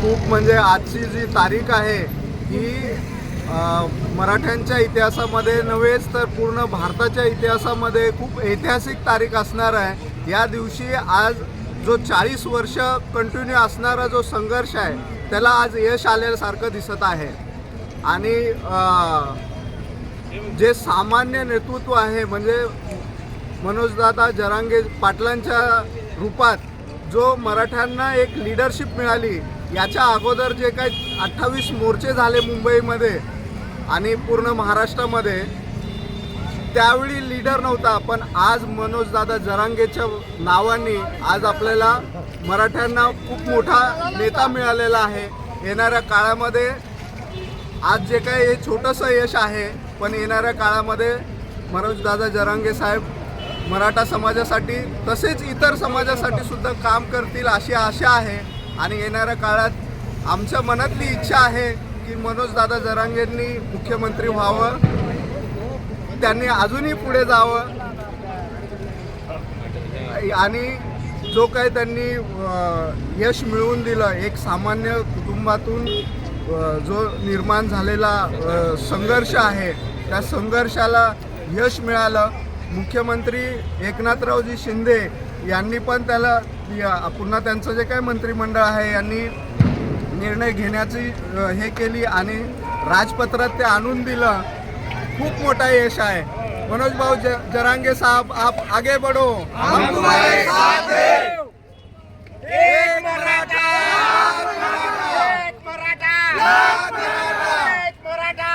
खूप म्हणजे आजची जी तारीख आहे ही मराठ्यांच्या इतिहासामध्ये नव्हेच तर पूर्ण भारताच्या इतिहासामध्ये खूप ऐतिहासिक तारीख असणार आहे. या दिवशी आज जो चाळीस वर्ष कंटिन्यू असणारा जो संघर्ष आहे त्याला आज यश आल्यासारखं दिसत आहे. आणि जे सामान्य नेतृत्व आहे म्हणजे मनोजदादा जरांगे पाटलांच्या रूपात जो मराठ्यांना एक लिडरशिप मिळाली याच्या अगोदर जे काही अठ्ठावीस मोर्चे झाले मुंबईमध्ये आणि पूर्ण महाराष्ट्रामध्ये त्यावेळी लीडर नव्हता पण आज मनोजदादा जरांगेच्या नावाने आज आपल्याला मराठ्यांना खूप मोठा नेता मिळालेला आहे. येणाऱ्या काळामध्ये आज जे काही हे छोटंसं यश आहे पण येणाऱ्या काळामध्ये मनोजदादा जरांगे साहेब मराठा समाजासाठी तसेच इतर समाजासाठी सुद्धा काम करतील अशी आशा आहे. आणि येणाऱ्या काळात आमच्या मनातली इच्छा आहे की मनोजदादा जरांगेंनी मुख्यमंत्री व्हावं. त्यांनी अजूनही पुढे जावं. आणि जो काही त्यांनी यश मिळवून दिलं एक सामान्य कुटुंबातून जो निर्माण झालेला संघर्ष आहे त्या संघर्षाला यश मिळालं. मुख्यमंत्री एकनाथरावजी शिंदे यांनी पण त्याला पुन्हा त्यांचं जे काही मंत्रिमंडळ आहे यांनी निर्णय घेण्याची हे केली आणि राजपत्रात ते आणून दिलं. खूप मोठा यश आहे. मनोज भाऊ ज, जरांगे साहब आप आगे बढ़ो. हम तुम्हारे साथ हैं एक मराठा एक मराठा एक मराठा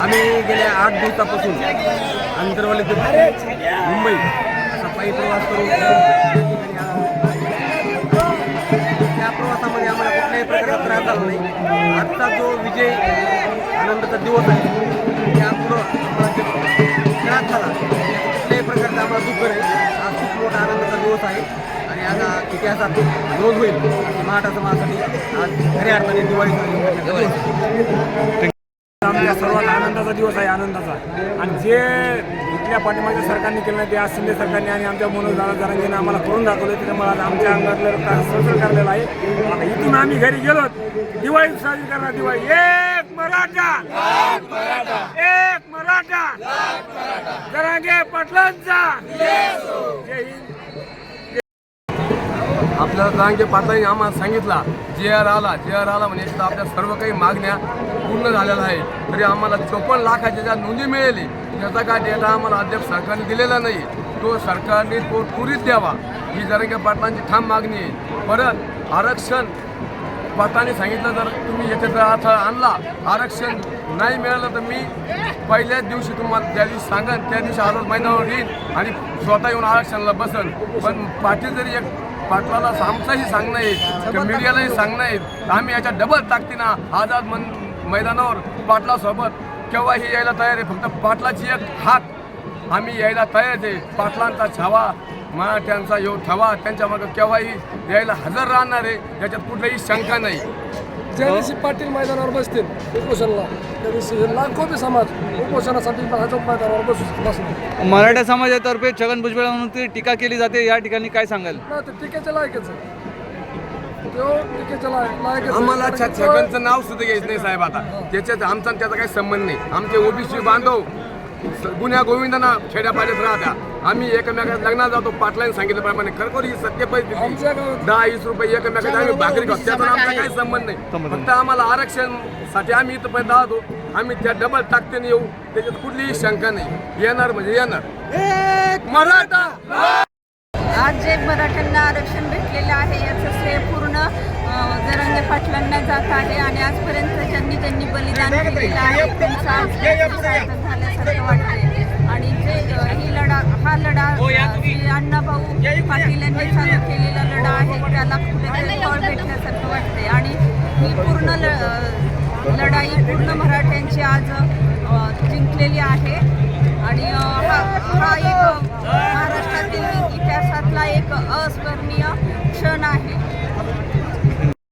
आम्ही गेल्या आठ दिवसापासून अंतरवाली ते मुंबई. असा पायी प्रवास करून त्या प्रवासामध्ये आम्हाला कुठल्याही प्रकारचा त्रास झाला नाही. आजचा जो विजय आनंदाचा दिवस आहे त्यापुढं आम्हाला जे त्रास झाला. कुठल्याही प्रकारचा आम्हाला दुःख नाही. आज खूप मोठा आनंदाचा दिवस आहे. आणि आज इतिहासात नोंद होईल. अशी मराठा समाजासाठी आज खऱ्या अर्थाने दिवाळी आमच्या सर्वात आनंदाचा दिवस आहे आनंदाचा. आणि जे इथल्या पाठिंबाच्या सरकारने केलं नाही ते आज शिंदे सरकारने आणि आमच्या मनोज दादा आम्हाला करून दाखवलं त्याच्यामुळे आज आमच्या अंगातलं रक्त संसर्ग करलेला आहे. आता इथून आम्ही घरी गेलो दिवाळी साजरी करणार दिवाळी. एक मराठा! एक मराठा! जरांगे पाटलांचा! जय हिंद! आपल्याला जरांगे पाटलांनी आम्हाला सांगितला जे आर आला जे आर आला म्हणजे आपल्या सर्व काही मागण्या पूर्ण झालेल्या आहे तरी आम्हाला चोपन्न लाखाच्या ज्या नोंदी मिळाली त्याचा काय डेटा आम्हाला अद्याप सरकारने दिलेला नाही. तो सरकारने तो त्वरित द्यावा. ही जरांगे पाटलांची ठाम मागणी आहे. परत आरक्षण पाटलांनी सांगितलं जर तुम्ही येथे जर अर्थ आणला. आरक्षण नाही मिळालं तर मी पहिल्याच दिवशी तुम्हाला त्या दिवशी सांगन त्या दिवशी आरोप महिन्यावर येईन आणि स्वतः येऊन आरक्षणाला बसन. पण पाटील जरी एक पाटलाला आमचाही सांगणं आहे किंवा मीडियालाही सांगणं आहे. तर आम्ही याच्या डबल ताकदीनं आझाद मन मैदानावर पाटलासोबत केव्हाही यायला तयार आहे. फक्त पाटलाची एक हाक. आम्ही यायला तयार आहे. पाटलांचा छावा मराठ्यांचा योग ठेवा. त्यांच्या मागं केव्हाही यायला हजर राहणार आहे. याच्यात कुठलीही शंका नाही. ज्या दिवशी पाटील मैदानावर बसतील उपोषणला. त्या दिवशी हे लाखो बी समाज उपोषणासाठी भाजप मैदानावर बसू बसतील मराठा समाजातर्फे छगन भुजबळांवरती टीका केली जाते या ठिकाणी काय सांगाल? नाही ते टीकेच्या लायकच आहे. तो टीकेच्या लायक लायकच आहे. आम्हाला तो- छगनचं नाव सुद्धा घ्यायचं नाही साहेब आता. त्याच्यात आमचा आणि त्याचा काही संबंध नाही. आमचे ओबीसी बांधव गुन्ह्या गोविंदांना खेड्यापाड्यात राहत्या. आम्ही एकमेकात लग्नात जातो. पाटलांनी सांगितल्याप्रमाणे खरोखर ही सत्य परिस्थिती. दहा वीस रुपये एकमेकात आम्ही भाकरी खातो. त्याचा आमचा काही संबंध नाही. फक्त आम्हाला आरक्षणसाठी आम्ही इथं आहोत आम्ही त्या डबल ताकदीने येऊ. त्याच्यात कुठलीही शंका नाही. येणार म्हणजे येणार. मराठा! आज जे मराठ्यांना आरक्षण भेटलेलं आहे याचं श्रेय पूर्ण जरांगे पाटलांना जात आहे आणि आजपर्यंत ज्यांनी ज्यांनी बलिदान केलेलं आहे त्यांचं आज झाल्यासारखं वाटतंय. आणि जे ही लढा हा लढा जे अण्णाभाऊ पाटील यांनी चालू केलेला लढा आहे त्याला कुठेतरी फळ भेटल्यासारखं वाटतंय. आणि ही पूर्ण लढाई पूर्ण मराठ्यांची आज जिंकलेली आहे. आणि हा हा एक महाराष्ट्रातील आपला एक अस्मरणीय क्षण आहे.